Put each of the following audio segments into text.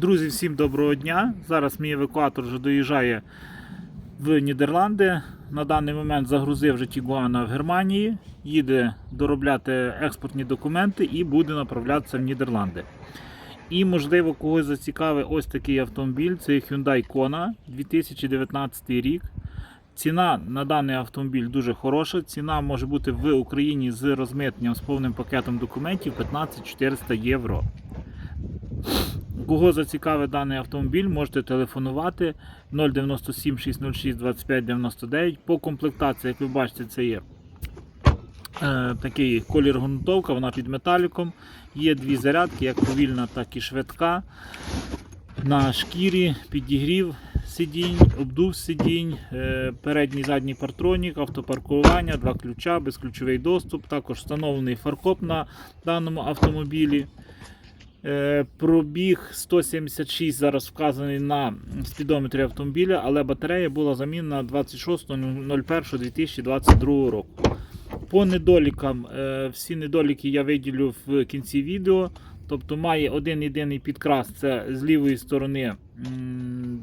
Друзі, всім доброго дня. Зараз мій евакуатор вже доїжджає в Нідерланди. На даний момент загрузив вже Тігуана в Германії, їде доробляти експортні документи і буде направлятися в Нідерланди. І, можливо, когось зацікавить ось такий автомобіль. Це Hyundai Kona 2019 рік. Ціна на даний автомобіль дуже хороша. Ціна може бути в Україні з розмитненням з повним пакетом документів 15 400 євро. Кого зацікавить даний автомобіль, можете телефонувати 097 606 25 99. По комплектації, як ви бачите, це є е, такий колір грунтовка, вона під металіком. Є дві зарядки, як повільна, так і швидка. На шкірі підігрів сидінь, обдув сидінь, е, передній задній партронік, автопаркування, два ключа, безключовий доступ. Також встановлений фаркоп на даному автомобілі. Е, Пробіг 176 зараз вказаний на спідометрі автомобіля, але батарея була замінена 26.01.2022 року. По недолікам, е, всі недоліки я виділю в кінці відео. Тобто має один єдиний підкрас, це з лівої сторони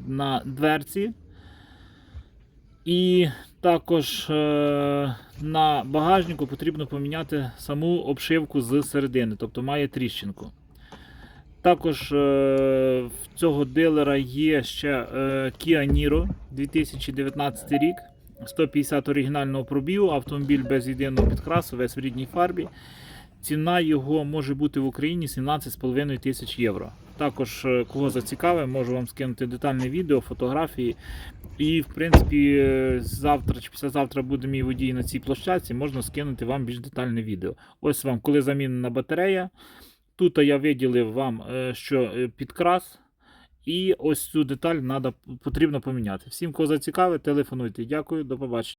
на дверці. І також е, на багажнику потрібно поміняти саму обшивку з середини, тобто має тріщинку. Також е, в цього дилера є ще е, Kia Niro 2019 рік. 150 оригінального пробігу, автомобіль без єдиного підкрасу, весь в рідній фарбі. Ціна його може бути в Україні 17,5 тисяч євро. Також, е, кого зацікавить, можу вам скинути детальне відео, фотографії. І, в принципі, завтра чи післязавтра буде мій водій на цій площадці, можна скинути вам більш детальне відео. Ось вам, коли замінена батарея. Тут я виділив вам, е, що е, підкрас. І ось цю деталь надо, потрібно поміняти. Всім, кого зацікавить, телефонуйте. Дякую, до побачення.